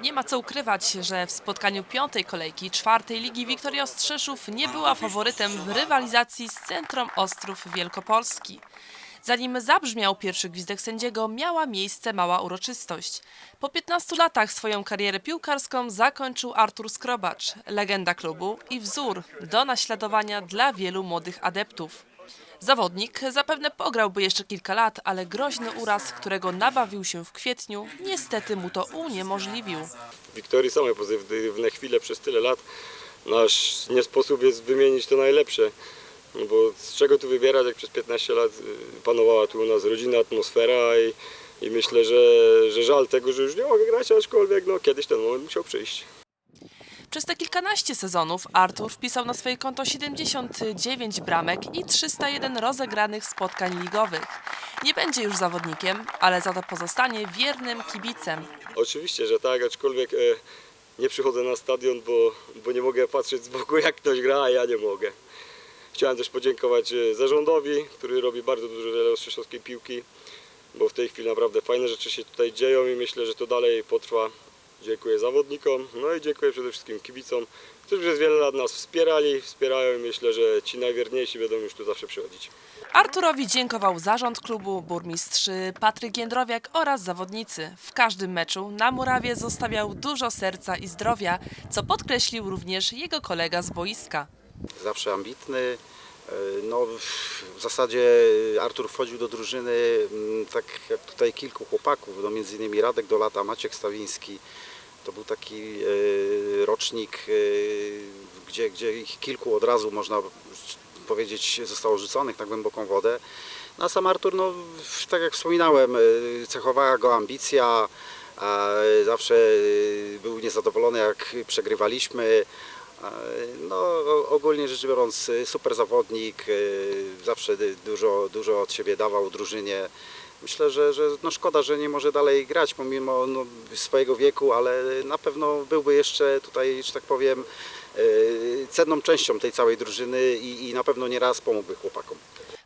Nie ma co ukrywać, że w spotkaniu piątej kolejki czwartej ligi Wiktoria Ostrzeszów nie była faworytem w rywalizacji z Centrum Ostrów Wielkopolski. Zanim zabrzmiał pierwszy gwizdek sędziego, miała miejsce mała uroczystość. Po 15 latach swoją karierę piłkarską zakończył Artur Skrobacz, legenda klubu i wzór do naśladowania dla wielu młodych adeptów. Zawodnik zapewne pograłby jeszcze kilka lat, ale groźny uraz, którego nabawił się w kwietniu, niestety mu to uniemożliwił. Wiktorii samej pozytywne chwile przez tyle lat. Nasz nie sposób jest wymienić to najlepsze. No bo z czego tu wybierać, jak przez 15 lat y, panowała tu u nas rodzinna atmosfera i, i myślę, że, że żal tego, że już nie mogę grać, aczkolwiek no, kiedyś ten moment musiał przyjść. Przez te kilkanaście sezonów Artur wpisał na swoje konto 79 bramek i 301 rozegranych spotkań ligowych. Nie będzie już zawodnikiem, ale za to pozostanie wiernym kibicem. Oczywiście, że tak, aczkolwiek e, nie przychodzę na stadion, bo, bo nie mogę patrzeć z boku jak ktoś gra, a ja nie mogę. Chciałem też podziękować e, zarządowi, który robi bardzo dużo dla ostrzeszowskiej piłki, bo w tej chwili naprawdę fajne rzeczy się tutaj dzieją i myślę, że to dalej potrwa. Dziękuję zawodnikom, no i dziękuję przede wszystkim kibicom, którzy przez wiele lat nas wspierali, wspierają i myślę, że ci najwierniejsi będą już tu zawsze przychodzić. Arturowi dziękował zarząd klubu, burmistrz Patryk Jędrowiak oraz zawodnicy. W każdym meczu na murawie zostawiał dużo serca i zdrowia, co podkreślił również jego kolega z boiska. zawsze ambitny. E, No, w zasadzie Artur wchodził do drużyny mm, tak jak tutaj kilku chłopaków, no między innymi Radek Dolata, Maciek Stawiński. To był taki e, rocznik, e, gdzie, gdzie ich kilku od razu można powiedzieć zostało rzuconych na głęboką wodę. No, a sam Artur, no, tak jak wspominałem, e, cechowała go ambicja. Zawsze był niezadowolony jak przegrywaliśmy. No, ogólnie rzecz biorąc, super zawodnik, zawsze dużo, dużo od siebie dawał drużynie. Myślę, że, że no szkoda, że nie może dalej grać pomimo no, swojego wieku, ale na pewno byłby jeszcze tutaj, że tak powiem, y, cenną częścią tej całej drużyny i, i na pewno nieraz pomógłby chłopakom.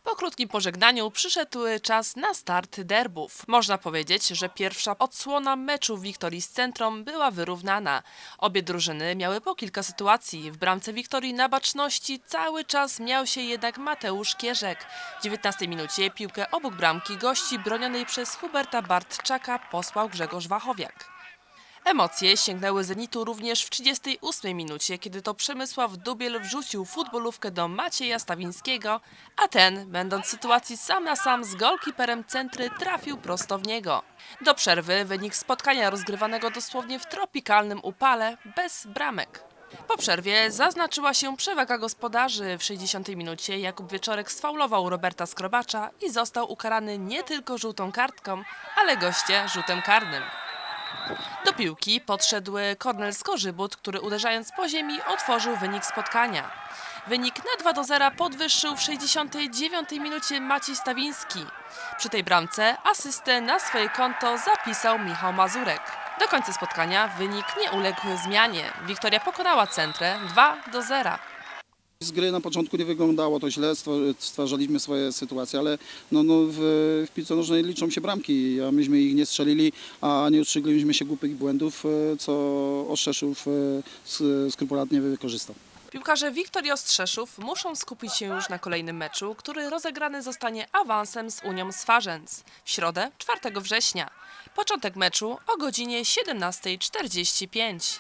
Po krótkim pożegnaniu przyszedł czas na start derbów. Można powiedzieć, że pierwsza odsłona meczu Wiktorii z Centrum była wyrównana. Obie drużyny miały po kilka sytuacji. W bramce Wiktorii na baczności cały czas miał się jednak Mateusz Kierzek. W 19 minucie piłkę obok bramki gości bronionej przez Huberta Bartczaka posłał Grzegorz Wachowiak. Emocje sięgnęły Zenitu również w 38 minucie, kiedy to Przemysław Dubiel wrzucił futbolówkę do Macieja Stawińskiego, a ten, będąc w sytuacji sam na sam z golkiperem centry, trafił prosto w niego. Do przerwy wynik spotkania rozgrywanego dosłownie w tropikalnym upale, bez bramek. Po przerwie zaznaczyła się przewaga gospodarzy. W 60 minucie Jakub Wieczorek sfaulował Roberta Skrobacza i został ukarany nie tylko żółtą kartką, ale goście rzutem karnym. Piłki podszedł Kornel Skorzybut, który uderzając po ziemi otworzył wynik spotkania. Wynik na 2 do 0 podwyższył w 69 minucie Maciej Stawiński. Przy tej bramce asystę na swoje konto zapisał Michał Mazurek. Do końca spotkania wynik nie uległ zmianie. Wiktoria pokonała centrę 2 do 0. Z gry na początku nie wyglądało to źle, stwarzaliśmy swoje sytuacje, ale no, no w, w piłce nożnej liczą się bramki, a myśmy ich nie strzelili, a nie ustrzygliśmy się głupich błędów, e, co Oszeszów e, sk- skrupulatnie wykorzystał. Piłkarze Wiktorii Ostrzeszów muszą skupić się już na kolejnym meczu, który rozegrany zostanie awansem z Unią Swarzędz w środę 4 września. Początek meczu o godzinie 17.45.